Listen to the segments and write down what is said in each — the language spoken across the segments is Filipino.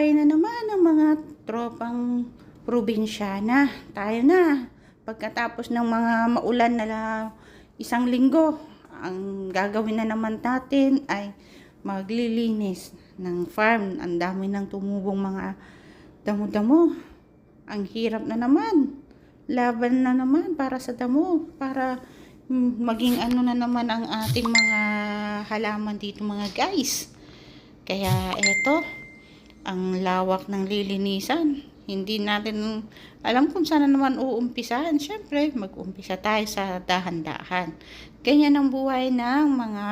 buhay na naman ng mga tropang probinsyana. Tayo na. Pagkatapos ng mga maulan na isang linggo, ang gagawin na naman natin ay maglilinis ng farm. Ang dami ng tumubong mga damo-damo. Ang hirap na naman. Laban na naman para sa damo. Para maging ano na naman ang ating mga halaman dito mga guys. Kaya eto, ang lawak ng lilinisan. Hindi natin alam kung saan na naman uumpisahan. Siyempre, mag-umpisa tayo sa dahan-dahan. Ganyan ang buhay ng mga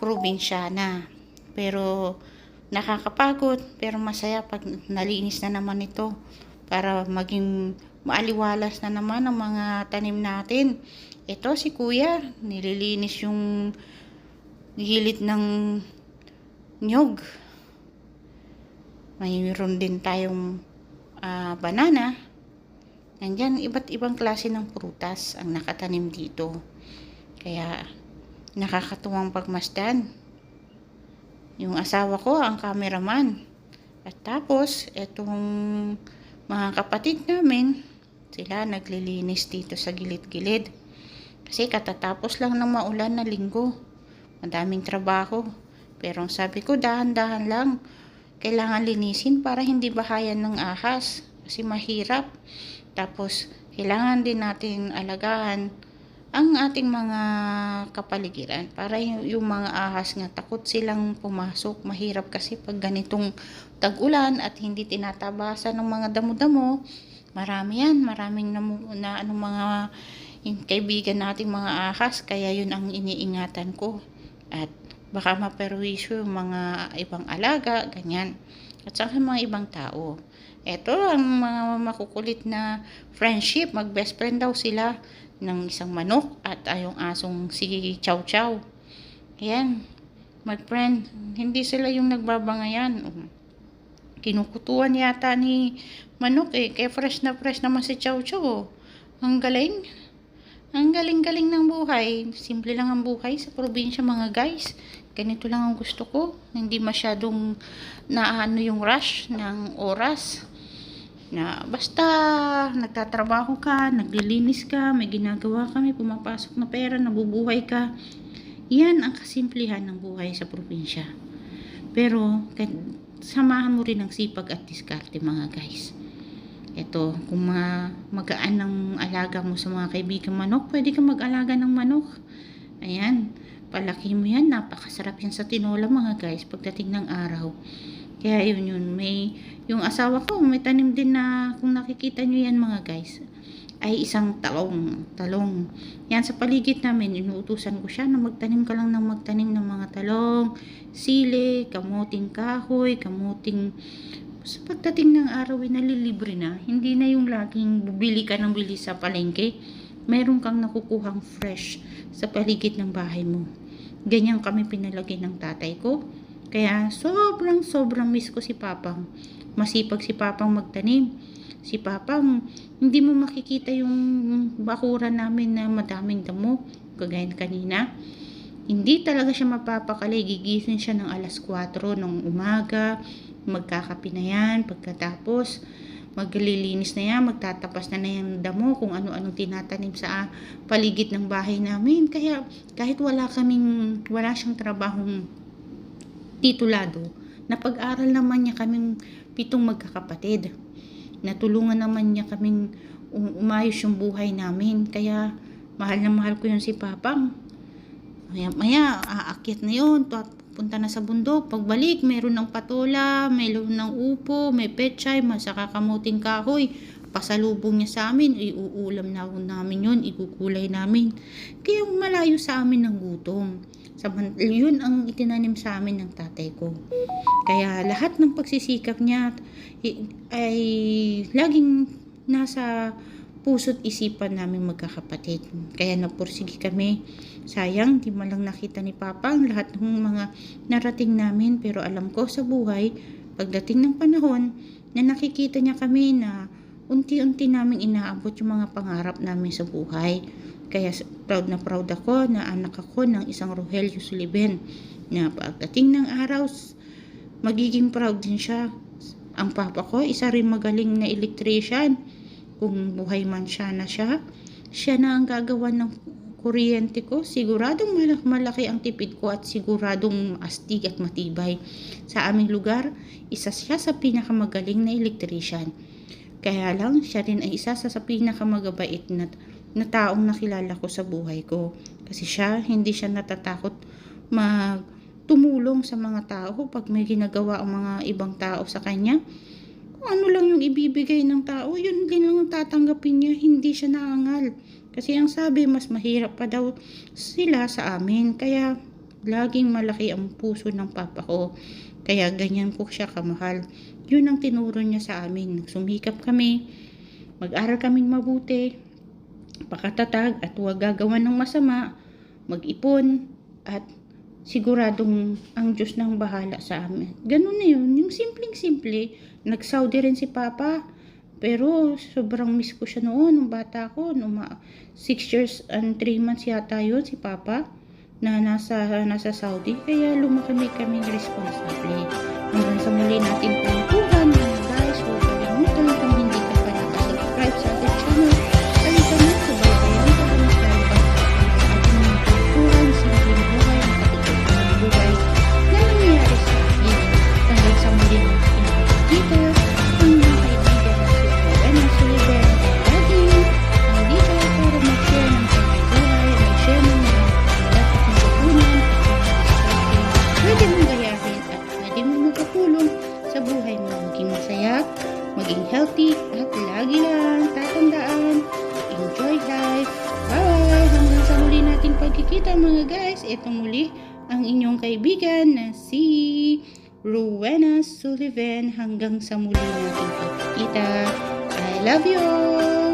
probinsyana. Pero nakakapagod, pero masaya pag nalinis na naman ito para maging maaliwalas na naman ang mga tanim natin. Ito si kuya, nililinis yung gilid ng nyog. Mayroon din tayong ah, banana. Nandyan, iba't ibang klase ng prutas ang nakatanim dito. Kaya, nakakatuwang pagmasdan. Yung asawa ko, ang cameraman. At tapos, etong mga kapatid namin, sila naglilinis dito sa gilid-gilid. Kasi katatapos lang ng maulan na linggo. Madaming trabaho. Pero sabi ko, dahan-dahan lang. Kailangan linisin para hindi bahayan ng ahas. Kasi mahirap. Tapos, kailangan din natin alagaan ang ating mga kapaligiran para yung, mga ahas nga takot silang pumasok mahirap kasi pag ganitong tag-ulan at hindi tinatabasan ng mga damo-damo marami yan maraming na, na anong mga kaibigan nating mga ahas kaya yun ang iniingatan ko at baka maperwisyo yung mga ibang alaga ganyan at sa mga ibang tao eto ang mga makukulit na friendship mag best friend daw sila ng isang manok at ayong asong si Chow Chow. Ayan, mag-friend. Hindi sila yung nagbabangayan. Kinukutuan yata ni manok eh. Kaya fresh na fresh naman si Chow Chow. oh. Ang galing. Ang galing-galing ng buhay. Simple lang ang buhay sa probinsya mga guys. Ganito lang ang gusto ko. Hindi masyadong naano yung rush ng oras na basta nagtatrabaho ka, naglilinis ka, may ginagawa ka, may pumapasok na pera, nabubuhay ka. Yan ang kasimplihan ng buhay sa probinsya. Pero, samahan mo rin ng sipag at diskarte mga guys. Ito, kung mga magaan ng alaga mo sa mga kaibigan manok, pwede ka mag-alaga ng manok. Ayan, palaki mo yan, napakasarap yan sa tinola mga guys pagdating ng araw. Kaya yun yun, may, yung asawa ko, may tanim din na, kung nakikita nyo yan mga guys, ay isang talong, talong. Yan sa paligid namin, inuutusan ko siya na magtanim ka lang ng magtanim ng mga talong, sili, kamuting kahoy, kamuting, sa pagdating ng araw ay nalilibre na. Hindi na yung laging bubili ka ng bili sa palengke. Meron kang nakukuhang fresh sa paligid ng bahay mo. Ganyan kami pinalagay ng tatay ko. Kaya sobrang sobrang miss ko si Papang. Masipag si Papang magtanim. Si Papang, hindi mo makikita yung bakuran namin na madaming damo. Kagaya kanina. Hindi talaga siya mapapakali. Gigising siya ng alas 4 ng umaga. Magkakapi na yan. Pagkatapos, maglilinis na yan, magtatapas na na yung damo kung ano-anong tinatanim sa paligid ng bahay namin. Kaya kahit wala kaming, wala siyang trabahong titulado, napag-aral naman niya kaming pitong magkakapatid. Natulungan naman niya kaming um- umayos yung buhay namin. Kaya mahal na mahal ko yun si Papang. Maya, maya aakyat na yun. Punta na sa bundok. Pagbalik, meron ng patola, meron ng upo, may pechay, masaka kamuting kahoy. Pasalubong niya sa amin, iuulam na namin yun, ikukulay namin. Kaya malayo sa amin ng gutom. Yun ang itinanim sa amin ng tatay ko. Kaya lahat ng pagsisikap niya ay laging nasa puso't isipan namin magkakapatid. Kaya napursige kami. Sayang, di man lang nakita ni Papa ang lahat ng mga narating namin. Pero alam ko sa buhay, pagdating ng panahon, na nakikita niya kami na unti-unti naming inaabot yung mga pangarap namin sa buhay. Kaya proud na proud ako na anak ako ng isang Rogelio Suliben na pagdating ng araw, magiging proud din siya Ang papa ko, isa rin magaling na electrician. Kung buhay man siya na siya, siya na ang gagawa ng kuryente ko. Siguradong mal- malaki ang tipid ko at siguradong astig at matibay. Sa aming lugar, isa siya sa pinakamagaling na electrician. Kaya lang, siya rin ay isa sa, sa pinakamagabait na, na taong nakilala ko sa buhay ko. Kasi siya, hindi siya natatakot mag tumulong sa mga tao pag may ginagawa ang mga ibang tao sa kanya. Kung ano lang yung ibibigay ng tao, yun tatanggapin niya, hindi siya naangal. Kasi ang sabi, mas mahirap pa daw sila sa amin. Kaya laging malaki ang puso ng papa ko. Kaya ganyan ko siya kamahal. Yun ang tinuro niya sa amin. Sumikap kami, mag-aral kaming mabuti, pakatatag at huwag gagawa ng masama, mag-ipon, at siguradong ang Diyos nang bahala sa amin. Ganun na yun. Yung simpleng-simple, nag-Saudi rin si Papa. Pero sobrang miss ko siya noon, nung bata ko. Nung 6 years and 3 months yata yun si Papa na nasa, nasa Saudi. Kaya lumaki kami responsable. Hanggang sa muli natin kwentuhan Ito muli ang inyong kaibigan na si Rowena Sullivan. Hanggang sa muli nating pagkikita. I love you!